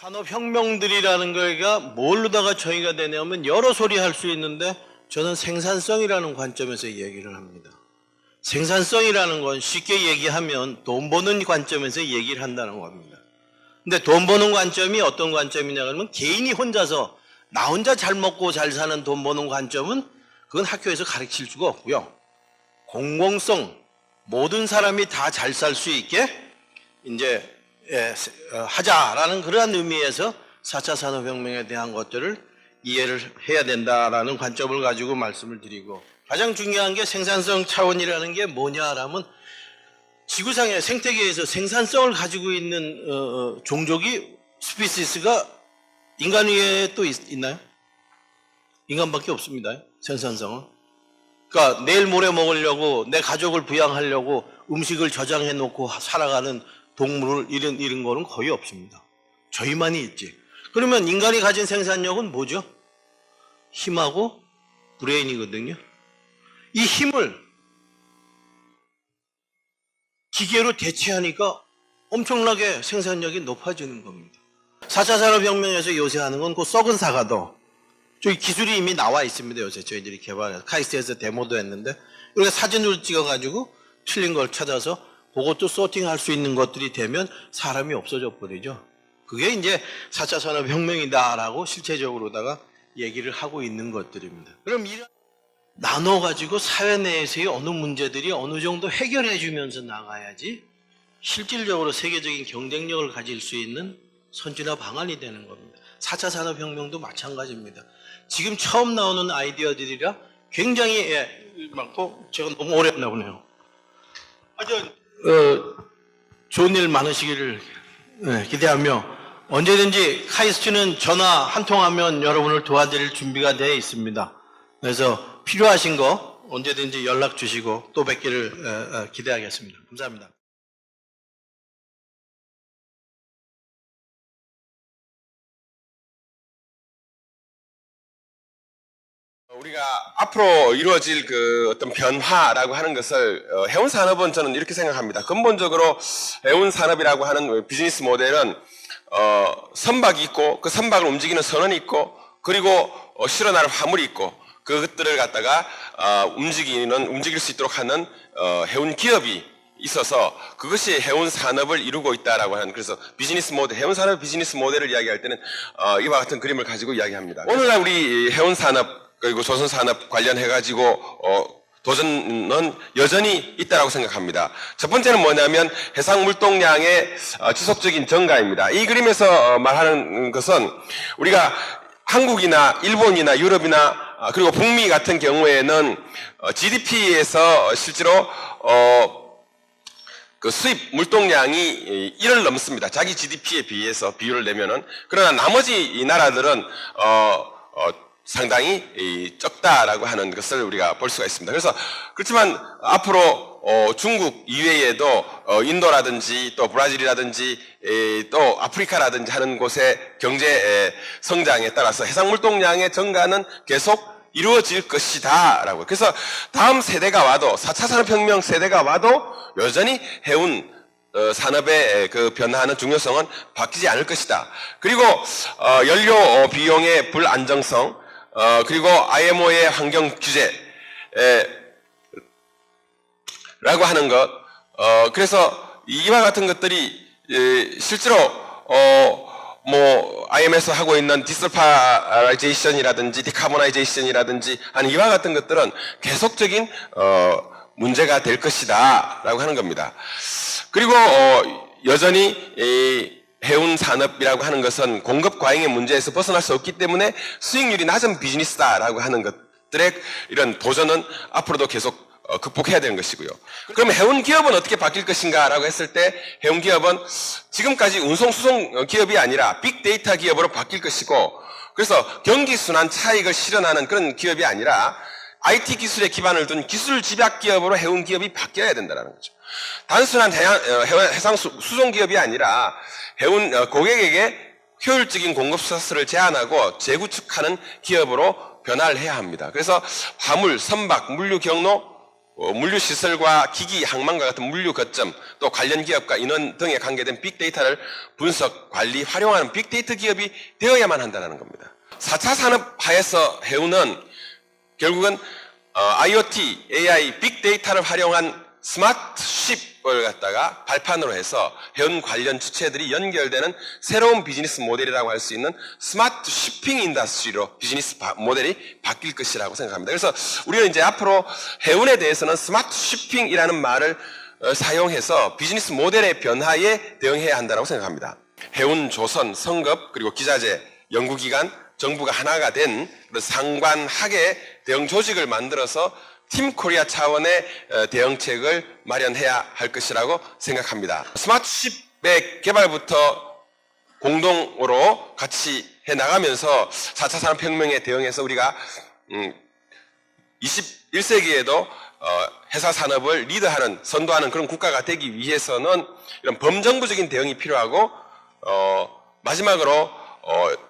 산업혁명들이라는 거가 뭘로다가 정의가 되냐면 여러 소리 할 수 있는데 저는 생산성이라는 관점에서 얘기를 합니다. 생산성이라는 건 쉽게 얘기하면 돈 버는 관점에서 얘기를 한다는 겁니다. 근데 돈 버는 관점이 어떤 관점이냐 그러면 개인이 혼자서 나 혼자 잘 먹고 잘 사는 돈 버는 관점은 그건 학교에서 가르칠 수가 없고요. 공공성 모든 사람이 다 잘 살 수 있게 이제 예, 세- 어, 하자라는 그러한 의미에서 4차 산업혁명에 대한 것들을 이해를 해야 된다라는 관점을 가지고 말씀을 드리고 가장 중요한 게 생산성 차원이라는 게 뭐냐라면 지구상의 생태계에서 생산성을 가지고 있는 어, 어, 종족이 스피시스가 인간 위에 또 있, 있나요? 인간밖에 없습니다. 생산성은. 그러니까 내일 모레 먹으려고 내 가족을 부양하려고 음식을 저장해 놓고 살아가는 동물을 이런 이런 거는 거의 없습니다. 저희만이 있지. 그러면 인간이 가진 생산력은 뭐죠? 힘하고 브레인이거든요. 이 힘을 기계로 대체하니까 엄청나게 생산력이 높아지는 겁니다. 4차 산업혁명에서 요새 하는 건 그 썩은 사과도 저기 기술이 이미 나와 있습니다. 요새 저희들이 개발해서 카이스트에서 데모도 했는데 이렇게 사진으로 찍어가지고 틀린 걸 찾아서 그것도 소팅할 수 있는 것들이 되면 사람이 없어져 버리죠. 그게 이제 4차 산업혁명이다라고 실체적으로다가 얘기를 하고 있는 것들입니다. 그럼 이런 나눠가지고 사회 내에서의 어느 문제들이 어느 정도 해결해 주면서 나가야지 실질적으로 세계적인 경쟁력을 가질 수 있는 선진화 방안이 되는 겁니다. 4차 산업혁명도 마찬가지입니다. 지금 처음 나오는 아이디어들이라 굉장히 예, 많고 제가 너무 오래 했나 보네요. 아주 어, 좋은 일 많으시기를 예, 기대하며 언제든지 카이스트는 전화 한 통하면 여러분을 도와드릴 준비가 되어 있습니다. 그래서 필요하신 거 언제든지 연락 주시고 또 뵙기를 기대하겠습니다. 감사합니다. 우리가 앞으로 이루어질 그 어떤 변화라고 하는 것을 어, 해운 산업은 저는 이렇게 생각합니다. 근본적으로 해운 산업이라고 하는 비즈니스 모델은 어, 선박이 있고 그 선박을 움직이는 선원이 있고 그리고 어, 실어날 화물이 있고 그것들을 갖다가 어, 움직이는 움직일 수 있도록 하는 어, 해운 기업이 있어서 그것이 해운 산업을 이루고 있다라고 하는 그래서 비즈니스 모델 해운 산업 비즈니스 모델을 이야기할 때는 어, 이와 같은 그림을 가지고 이야기합니다. 오늘날 우리 해운 산업 그리고 조선 산업 관련해 가지고 어, 도전은 여전히 있다라고 생각합니다. 첫 번째는 뭐냐면 해상 물동량의 어, 지속적인 증가입니다. 이 그림에서 어, 말하는 것은 우리가 한국이나 일본이나 유럽이나 아, 그리고 북미 같은 경우에는 GDP에서 실제로 어, 그 수입 물동량이 1을 넘습니다. 자기 GDP에 비해서 비율을 내면은 그러나 나머지 이 나라들은 어, 어, 상당히 이 적다라고 하는 것을 우리가 볼 수가 있습니다. 그래서 그렇지만 앞으로 어, 중국 이외에도 어, 인도라든지 또 브라질이라든지 에, 또 아프리카라든지 하는 곳의 경제 에, 성장에 따라서 해상 물동량의 증가는 계속 이루어질 것이다. 라고. 그래서 다음 세대가 와도, 4차 산업혁명 세대가 와도 여전히 해운 어, 산업의 그 변화하는 중요성은 바뀌지 않을 것이다. 그리고 어, 연료 어, 비용의 불안정성, 어, 그리고 IMO의 환경 규제, 에, 라고 하는 것, 어, 그래서 이와 같은 것들이 예, 실제로 어, 뭐 IM에서 하고 있는 디스파라이제이션이라든지 디카보나이제이션이라든지 하는 이와 같은 것들은 계속적인 어, 문제가 될 것이다라고 하는 겁니다. 그리고 어, 여전히 이 해운 산업이라고 하는 것은 공급 과잉의 문제에서 벗어날 수 없기 때문에 수익률이 낮은 비즈니스다라고 하는 것들의 이런 도전은 앞으로도 계속 어, 극복해야 되는 것이고요. 그럼 해운 기업은 어떻게 바뀔 것인가라고 했을 때 해운 기업은 지금까지 운송 수송 기업이 아니라 빅데이터 기업으로 바뀔 것이고 그래서 경기 순환 차익을 실현하는 그런 기업이 아니라 IT 기술에 기반을 둔 기술 집약 기업으로 해운 기업이 바뀌어야 된다는 거죠. 단순한 어, 해- 해상 수- 수송 기업이 아니라 해운 어, 고객에게 효율적인 공급 서스를 제한하고 재구축하는 기업으로 변화를 해야 합니다. 그래서 화물, 선박, 물류 경로 어, 물류 시설과 기기 항만과 같은 물류 거점 또 관련 기업과 인원 등에 관계된 빅데이터를 분석, 관리, 활용하는 빅데이터 기업이 되어야만 한다는 겁니다. 4차 산업 하에서 해운은 결국은 어, IoT, AI, 빅데이터를 활용한 스마트 쉽을 갖다가 발판으로 해서 해운 관련 주체들이 연결되는 새로운 비즈니스 모델이라고 할 수 있는 스마트 쉬핑 인더스트리로 비즈니스 바- 모델이 바뀔 것이라고 생각합니다. 그래서 우리는 이제 앞으로 해운에 대해서는 스마트 쉬핑이라는 말을 어, 사용해서 비즈니스 모델의 변화에 대응해야 한다고 생각합니다. 해운, 조선, 성급, 그리고 기자재, 연구기관, 정부가 하나가 된 그런 상관학의 대응 조직을 만들어서 팀 코리아 차원의 어, 대응책을 마련해야 할 것이라고 생각합니다. 스마트쉽의 개발부터 공동으로 같이 해 나가면서 4차 산업혁명에 대응해서 우리가 음, 21세기에도 어, 회사 산업을 리드하는 선도하는 그런 국가가 되기 위해서는 이런 범정부적인 대응이 필요하고 어, 마지막으로 어,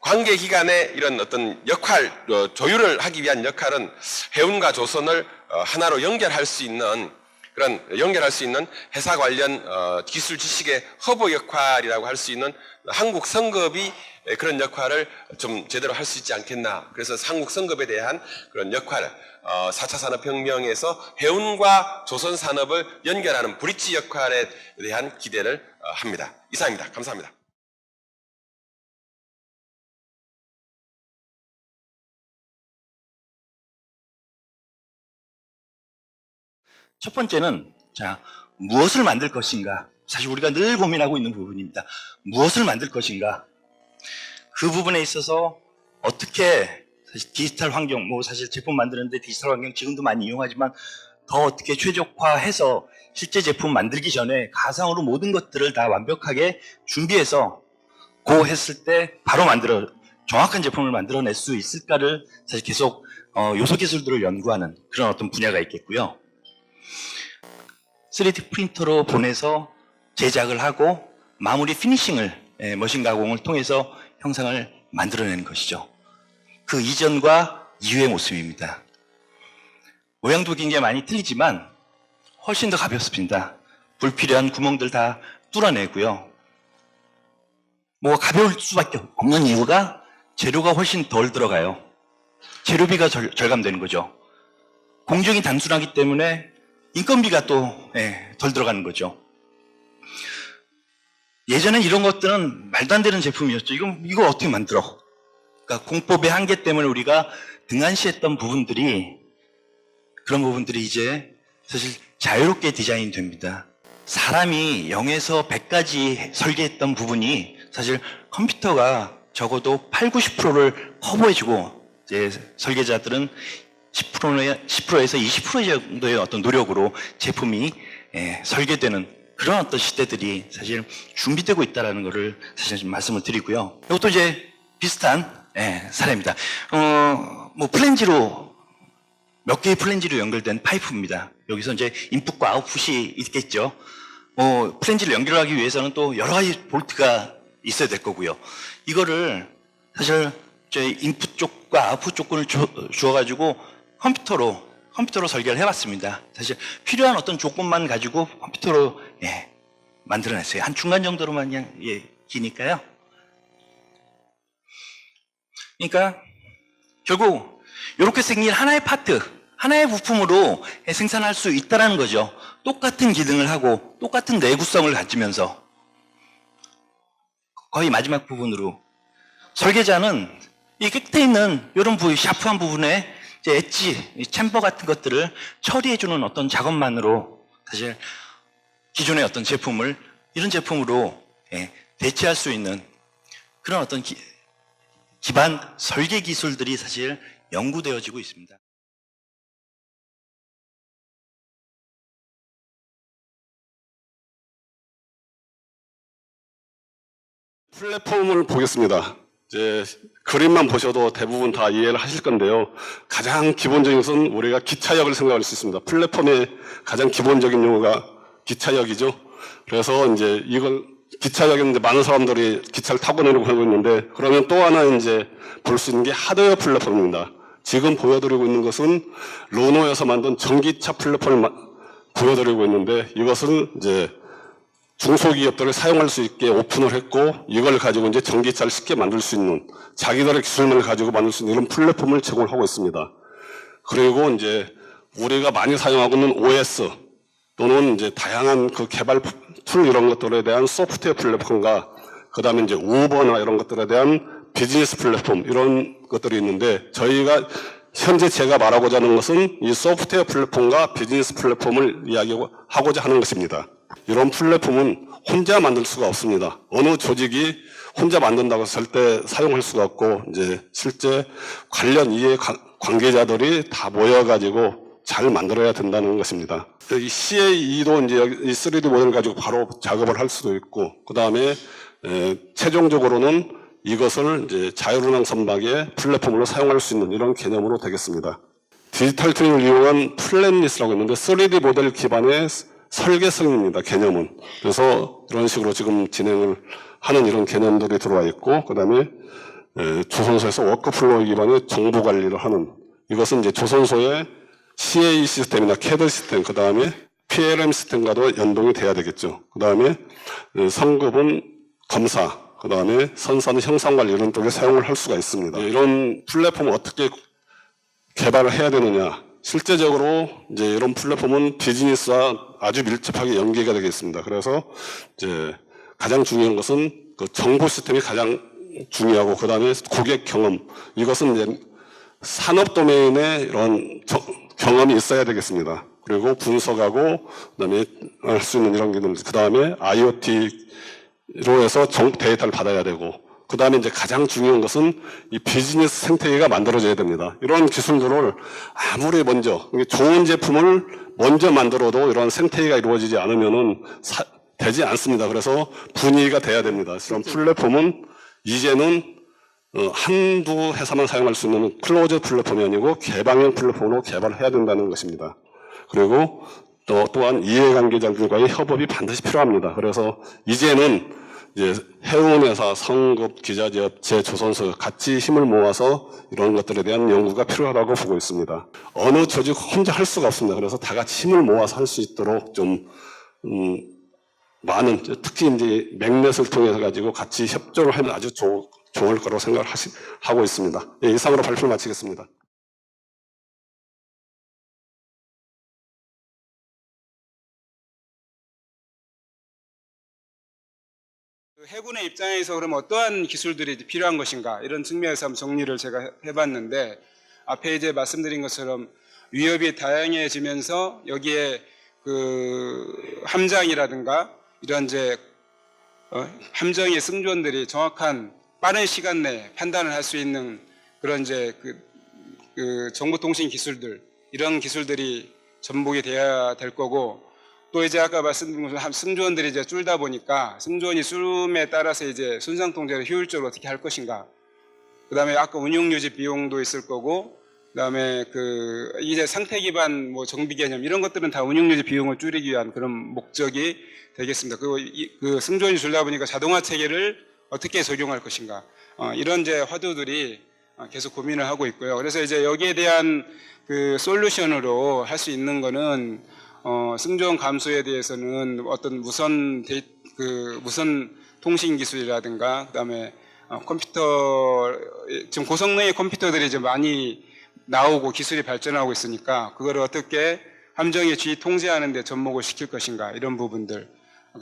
관계 기관의 이런 어떤 역할 어, 조율을 하기 위한 역할은 해운과 조선을 어, 하나로 연결할 수 있는 그런 연결할 수 있는 회사 관련 어, 기술 지식의 허브 역할이라고 할 수 있는 한국 성급이 에, 그런 역할을 좀 제대로 할 수 있지 않겠나. 그래서 한국 성급에 대한 그런 역할, 어, 4차 산업혁명에서 해운과 조선 산업을 연결하는 브릿지 역할에 대한 기대를 어, 합니다. 이상입니다. 감사합니다. 첫 번째는 자 무엇을 만들 것인가 사실 우리가 늘 고민하고 있는 부분입니다. 무엇을 만들 것인가 그 부분에 있어서 어떻게 사실 디지털 환경 뭐 사실 제품 만드는데 디지털 환경 지금도 많이 이용하지만 더 어떻게 최적화해서 실제 제품 만들기 전에 가상으로 모든 것들을 다 완벽하게 준비해서 고 했을 때 바로 만들어 정확한 제품을 만들어낼 수 있을까를 사실 계속 어, 요소 기술들을 연구하는 그런 어떤 분야가 있겠고요. 3D 프린터로 보내서 제작을 하고 마무리 피니싱을 예, 머신 가공을 통해서 형상을 만들어내는 것이죠. 그 이전과 이후의 모습입니다. 모양도 굉장히 많이 틀리지만 훨씬 더 가볍습니다. 불필요한 구멍들 다 뚫어내고요. 뭐 가벼울 수밖에 없는 이유가 재료가 훨씬 덜 들어가요. 재료비가 절, 절감되는 거죠. 공정이 단순하기 때문에 인건비가 또 예, 덜 들어가는 거죠. 예전엔 이런 것들은 말도 안 되는 제품이었죠. 이거 이거 어떻게 만들어? 그러니까 공법의 한계 때문에 우리가 등한시했던 부분들이 그런 부분들이 이제 사실 자유롭게 디자인 됩니다. 사람이 0에서 100까지 설계했던 부분이 사실 컴퓨터가 적어도 8, 90%를 커버해주고 이제 설계자들은 10%에, 10%에서 20% 정도의 어떤 노력으로 제품이 예, 설계되는 그런 어떤 시대들이 사실 준비되고 있다는 것을 사실 좀 말씀을 드리고요. 이것도 이제 비슷한 예, 사례입니다. 어, 뭐 플랜지로 몇 개의 플랜지로 연결된 파이프입니다. 여기서 이제 인풋과 아웃풋이 있겠죠. 어, 플랜지를 연결하기 위해서는 또 여러 가지 볼트가 있어야 될 거고요. 이거를 사실 저희 인풋 쪽과 아웃풋 조건을 주, 주어가지고 컴퓨터로 컴퓨터로 설계를 해봤습니다. 사실 필요한 어떤 조건만 가지고 컴퓨터로 예, 만들어냈어요. 한 중간 정도로만 그냥 예, 기니까요. 그러니까 결국 이렇게 생긴 하나의 파트, 하나의 부품으로 생산할 수 있다는 거죠. 똑같은 기능을 하고 똑같은 내구성을 가지면서 거의 마지막 부분으로 설계자는 이 끝에 있는 이런 부위, 샤프한 부분에 이제 엣지, 이 챔버 같은 것들을 처리해주는 어떤 작업만으로 사실 기존의 어떤 제품을 이런 제품으로 예, 대체할 수 있는 그런 어떤 기, 기반 설계 기술들이 사실 연구되어지고 있습니다. 플랫폼을 보겠습니다. 이제 그림만 보셔도 대부분 다 이해를 하실 건데요. 가장 기본적인 것은 우리가 기차역을 생각할 수 있습니다. 플랫폼의 가장 기본적인 용어가 기차역이죠. 그래서 이제 이걸 기차역에 이제 많은 사람들이 기차를 타고 내리고 하고 있는데 그러면 또 하나 이제 볼 수 있는 게 하드웨어 플랫폼입니다. 지금 보여드리고 있는 것은 르노에서 만든 전기차 플랫폼을 마- 보여드리고 있는데 이것은 이제 중소기업들이 사용할 수 있게 오픈을 했고 이걸 가지고 이제 전기차를 쉽게 만들 수 있는 자기들의 기술만을 가지고 만들 수 있는 이런 플랫폼을 제공하고 있습니다. 그리고 이제 우리가 많이 사용하고 있는 OS 또는 이제 다양한 그 개발 툴 이런 것들에 대한 소프트웨어 플랫폼과 그 다음에 이제 우버나 이런 것들에 대한 비즈니스 플랫폼 이런 것들이 있는데 저희가 현재 제가 말하고자 하는 것은 이 소프트웨어 플랫폼과 비즈니스 플랫폼을 이야기하고자 하는 것입니다. 이런 플랫폼은 혼자 만들 수가 없습니다. 어느 조직이 혼자 만든다고 절대 사용할 수가 없고 이제 실제 관련 이해 관- 관계자들이 다 모여가지고 잘 만들어야 된다는 것입니다. 이 CAE도 이제 이 3D 모델을 가지고 바로 작업을 할 수도 있고 그 다음에 최종적으로는 이것을 이제 자율운항 선박의 플랫폼으로 사용할 수 있는 이런 개념으로 되겠습니다. 디지털 트윈을 이용한 플랜리스라고 있는데 3D 모델 기반의 설계성입니다. 개념은. 그래서 이런 식으로 지금 진행을 하는 이런 개념들이 들어와 있고 그 다음에 에, 조선소에서 워크플로우 기반의 정보 관리를 하는 이것은 이제 조선소의 CA 시스템이나 CAD 시스템 그 다음에 PLM 시스템과도 연동이 돼야 되겠죠. 그 다음에 에, 성급은 검사 그 다음에 선사는 형상 관리 이런 쪽에 사용을 할 수가 있습니다. 이런 플랫폼을 어떻게 개발을 해야 되느냐. 실제적으로 이제 이런 플랫폼은 비즈니스와 아주 밀접하게 연계가 되겠습니다. 그래서 이제 가장 중요한 것은 그 정보 시스템이 가장 중요하고 그 다음에 고객 경험 이것은 이제 산업 도메인에 이런 저- 경험이 있어야 되겠습니다. 그리고 분석하고 그다음에 할 수 있는 이런 기능 그 다음에 IoT로 해서 정- 데이터를 받아야 되고 그 다음에 이제 가장 중요한 것은 이 비즈니스 생태계가 만들어져야 됩니다. 이런 기술들을 아무리 먼저, 좋은 제품을 먼저 만들어도 이런 생태계가 이루어지지 않으면은 사- 되지 않습니다. 그래서 분위기가 돼야 됩니다. 이런 플랫폼은 이제는 어, 한두 회사만 사용할 수 있는 클로즈 플랫폼이 아니고 개방형 플랫폼으로 개발해야 된다는 것입니다. 그리고 또 또한 이해관계자들과의 협업이 반드시 필요합니다. 그래서 이제는 이제 해운 회사, 성급, 기자재업, 제조선소 같이 힘을 모아서 이런 것들에 대한 연구가 필요하다고 보고 있습니다. 어느 조직 혼자 할 수가 없습니다. 그래서 다 같이 힘을 모아서 할 수 있도록 좀 음, 많은 특히 이제 맥넷을 통해서 가지고 같이 협조를 하면 아주 좋, 좋을 거라고 생각을 하시, 하고 있습니다. 예, 이상으로 발표를 마치겠습니다. 해군의 입장에서 그럼 어떠한 기술들이 필요한 것인가? 이런 측면에서 한번 정리를 제가 해- 해봤는데 앞에 이제 말씀드린 것처럼 위협이 다양해지면서 여기에 그 함장이라든가 이런 이제 어, 함정의 승조원들이 정확한 빠른 시간 내에 판단을 할 수 있는 그런 이제 그, 그 정보통신 기술들 이런 기술들이 전복이 돼야 될 거고 또 이제 아까 말씀드린 것처럼 한 승조원들이 이제 줄다 보니까 승조원이 sul음에 따라서 이제 손상 통제를 효율적으로 어떻게 할 것인가. 그 다음에 아까 운용 유지 비용도 있을 거고 그 다음에 그 이제 상태 기반 뭐 정비 개념 이런 것들은 다 운용 유지 비용을 줄이기 위한 그런 목적이 되겠습니다. 그리고 이, 그 승조원이 줄다 보니까 자동화 체계를 어떻게 적용할 것인가. 어, 이런 이제 화두들이 어, 계속 고민을 하고 있고요. 그래서 이제 여기에 대한 그 솔루션으로 할 수 있는 거는 어, 승조원 감소에 대해서는 어떤 무선 데이, 그 무선 통신 기술이라든가 그다음에 어, 컴퓨터 지금 고성능의 컴퓨터들이 이제 많이 나오고 기술이 발전하고 있으니까 그거를 어떻게 함정의 주의 통제하는 데 접목을 시킬 것인가 이런 부분들.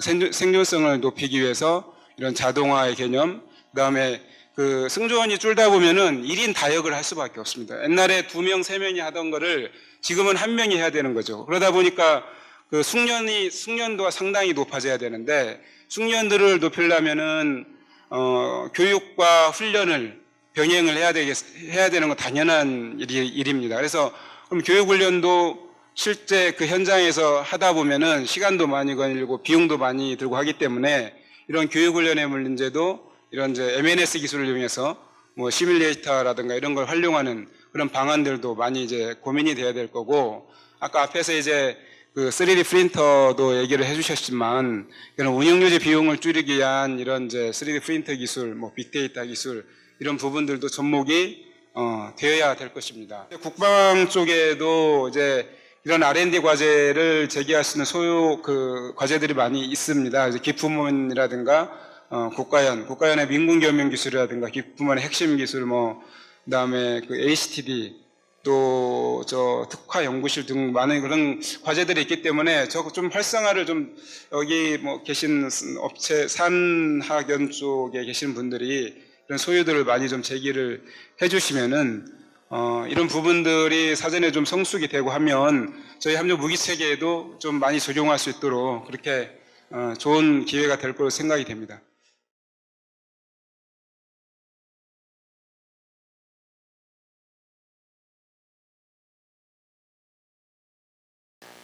생존, 생존성을 높이기 위해서 이런 자동화의 개념 그다음에 그 승조원이 줄다 보면은 1인 다역을 할 수밖에 없습니다. 옛날에 두 명, 세 명이 하던 거를 지금은 한 명이 해야 되는 거죠. 그러다 보니까 그 숙련이 숙련도가 상당히 높아져야 되는데 숙련도를 높이려면은 어, 교육과 훈련을 병행을 해야 되겠 해야 되는 건 당연한 일이, 일입니다. 그래서 그럼 교육 훈련도 실제 그 현장에서 하다 보면은 시간도 많이 걸리고 비용도 많이 들고 하기 때문에 이런 교육 훈련의 문제도 이런 이제 MNS 기술을 이용해서 뭐 시뮬레이터라든가 이런 걸 활용하는 그런 방안들도 많이 이제 고민이 돼야 될 거고 아까 앞에서 이제 그 3D 프린터도 얘기를 해주셨지만 이런 운영유지 비용을 줄이기 위한 이런 이제 3D 프린터 기술, 뭐 빅데이터 기술 이런 부분들도 접목이 어, 되어야 될 것입니다. 국방 쪽에도 이제 이런 R&D 과제를 제기할 수 있는 소요 그 과제들이 많이 있습니다. 기품원이라든가 어, 국가연, 국가연의 민군 겸용 기술이라든가 기품원의 핵심 기술 뭐 그 다음에 그 ACTD 또 저 특화 연구실 등 많은 그런 과제들이 있기 때문에 저 좀 활성화를 좀 여기 뭐 계신 업체 산학연 쪽에 계신 분들이 이런 소유들을 많이 좀 제기를 해주시면은 어, 이런 부분들이 사전에 좀 성숙이 되고 하면 저희 함정 무기 체계에도 좀 많이 적용할 수 있도록 그렇게 어, 좋은 기회가 될 거로 생각이 됩니다.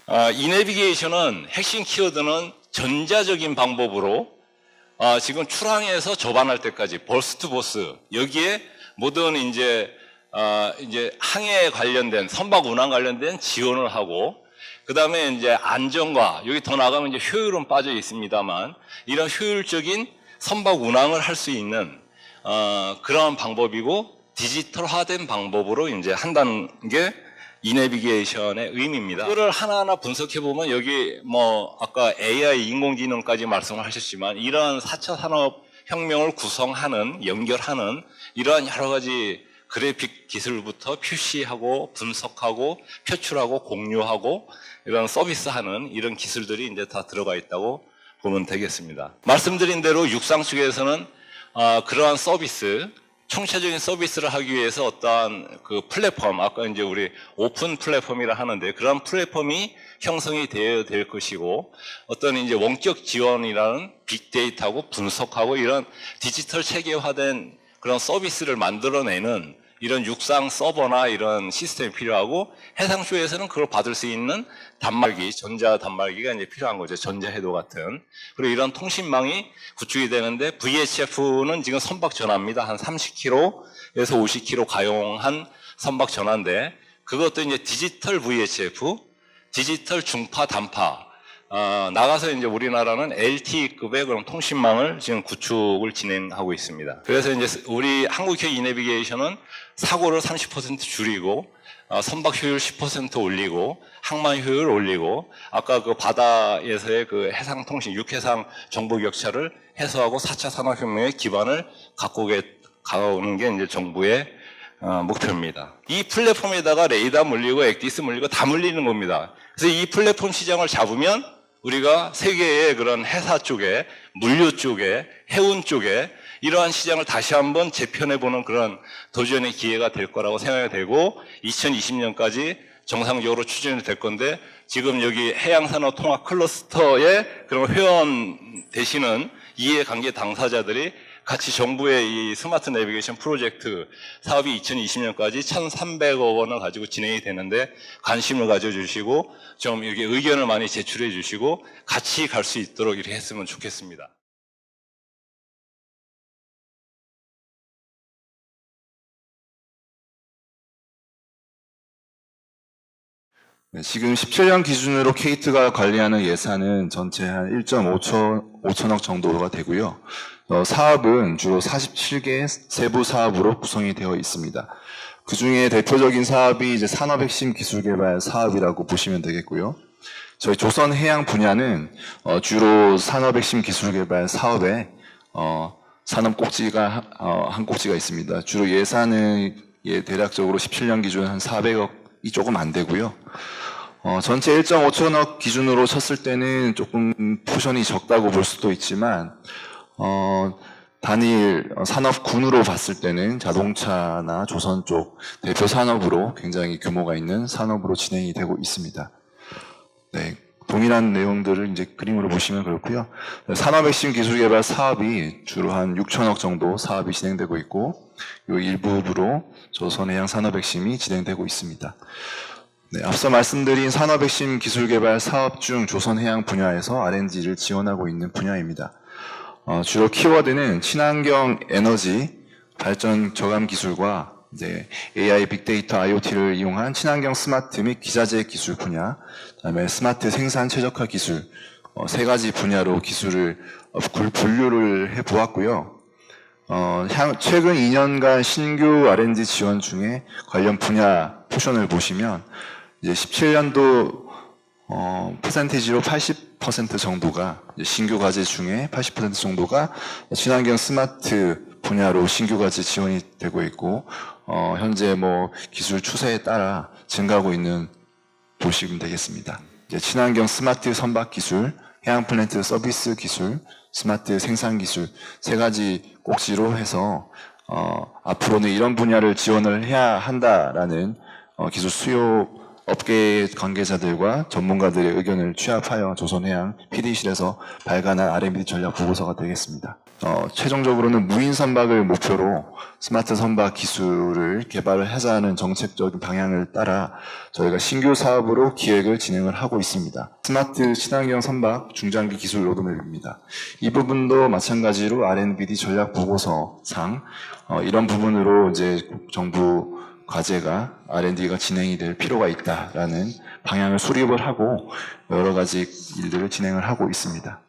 아, 이 내비게이션은 핵심 키워드는 전자적인 방법으로 아, 지금 출항에서 접안할 때까지 버스트 보스 여기에 모든 이제 아, 이제 항해에 관련된 선박 운항 관련된 지원을 하고 그 다음에 이제 안전과 여기 더 나가면 이제 효율은 빠져 있습니다만 이런 효율적인 선박 운항을 할 수 있는 어, 그런 방법이고 디지털화된 방법으로 이제 한다는 게 이 내비게이션의 의미입니다. 이거를 하나하나 분석해 보면 여기 뭐 아까 AI 인공지능까지 말씀을 하셨지만 이러한 4차 산업 혁명을 구성하는 연결하는 이러한 여러 가지 그래픽 기술부터 표시하고 분석하고 표출하고 공유하고 이런 서비스하는 이런 기술들이 이제 다 들어가 있다고 보면 되겠습니다. 말씀드린 대로 육상 측에서는 아, 그러한 서비스 총체적인 서비스를 하기 위해서 어떠한 그 플랫폼, 아까 이제 우리 오픈 플랫폼이라 하는데 그런 플랫폼이 형성이 되어야 될 것이고 어떤 이제 원격 지원이라는 빅데이터하고 분석하고 이런 디지털 체계화된 그런 서비스를 만들어내는 이런 육상 서버나 이런 시스템이 필요하고 해상쇼에서는 그걸 받을 수 있는 단말기, 전자 단말기가 이제 필요한 거죠. 전자 해도 같은. 그리고 이런 통신망이 구축이 되는데 VHF는 지금 선박 전화입니다. 한 30km에서 50km 가용한 선박 전화인데 그것도 이제 디지털 VHF, 디지털 중파 단파 어, 나가서 이제 우리나라는 LTE급의 그런 통신망을 지금 구축을 진행하고 있습니다. 그래서 이제 우리 한국형 이내비게이션은 사고를 30% 줄이고 어, 선박 효율 10% 올리고 항만 효율 올리고 아까 그 바다에서의 그 해상 통신 육해상 정보 격차를 해소하고 4차 산업혁명의 기반을 게- 가오는 게 이제 정부의 어, 목표입니다. 이 플랫폼에다가 레이더 물리고 액디스 물리고 다 물리는 겁니다. 그래서 이 플랫폼 시장을 잡으면 우리가 세계의 그런 회사 쪽에 물류 쪽에 해운 쪽에 이러한 시장을 다시 한번 재편해 보는 그런 도전의 기회가 될 거라고 생각이 되고 2020년까지 정상적으로 추진이 될 건데 지금 여기 해양산업 통합 클러스터의 그런 회원 되시는 이해관계 당사자들이 같이 정부의 이 스마트 내비게이션 프로젝트 사업이 2020년까지 1,300억 원을 가지고 진행이 되는데 관심을 가져주시고 좀 이렇게 의견을 많이 제출해 주시고 같이 갈 수 있도록 이렇게 했으면 좋겠습니다. 지금 17년 기준으로 케이트가 관리하는 예산은 전체 한 1.5천 5천억 정도가 되고요. 어, 사업은 주로 47개 세부 사업으로 구성이 되어 있습니다. 그 중에 대표적인 사업이 이제 산업 핵심 기술 개발 사업이라고 보시면 되겠고요. 저희 조선 해양 분야는 어, 주로 산업 핵심 기술 개발 사업에 어, 산업 꼭지가 하- 어, 한 꼭지가 있습니다. 주로 예산은 예, 대략적으로 17년 기준 한 400억이 조금 안 되고요. 어, 전체 1.5천억 기준으로 쳤을 때는 조금 포션이 적다고 볼 수도 있지만, 어, 단일 어, 산업군으로 봤을 때는 자동차나 조선 쪽 대표 산업으로 굉장히 규모가 있는 산업으로 진행이 되고 있습니다. 네. 동일한 내용들을 이제 그림으로 보시면 그렇고요. 산업 핵심 기술 개발 사업이 주로 한 6천억 정도 사업이 진행되고 있고, 요 일부분으로 조선해양 산업 핵심이 진행되고 있습니다. 네, 앞서 말씀드린 산업 핵심 기술 개발 사업 중 조선 해양 분야에서 R&D를 지원하고 있는 분야입니다. 어, 주로 키워드는 친환경 에너지 발전 저감 기술과 이제 AI, 빅데이터, IoT를 이용한 친환경 스마트 및 기자재 기술 분야, 그다음에 스마트 생산 최적화 기술 어, 세 가지 분야로 기술을 어, 굴- 분류를 해 보았고요. 어, 향- 최근 2년간 신규 R&D 지원 중에 관련 분야 포션을 보시면 이제 17년도 어, 퍼센테이지로 80% 정도가 신규 과제 중에 80% 정도가 친환경 스마트 분야로 신규 과제 지원이 되고 있고 어, 현재 뭐 기술 추세에 따라 증가하고 있는 보시면 되겠습니다. 이제 친환경 스마트 선박 기술, 해양 플랜트 서비스 기술, 스마트 생산 기술 세 가지 꼭지로 해서 어, 앞으로는 이런 분야를 지원을 해야 한다라는 어, 기술 수요 업계 관계자들과 전문가들의 의견을 취합하여 조선해양 PD실에서 발간한 R&D 전략 보고서가 되겠습니다. 어, 최종적으로는 무인 선박을 목표로 스마트 선박 기술을 개발을 하자는 정책적인 방향을 따라 저희가 신규 사업으로 기획을 진행을 하고 있습니다. 스마트 친환경 선박 중장기 기술 로드맵입니다. 이 부분도 마찬가지로 R&D 전략 보고서상 어, 이런 부분으로 이제 정부 과제가 R&D가 진행이 될 필요가 있다라는 방향을 수립을 하고 여러 가지 일들을 진행을 하고 있습니다.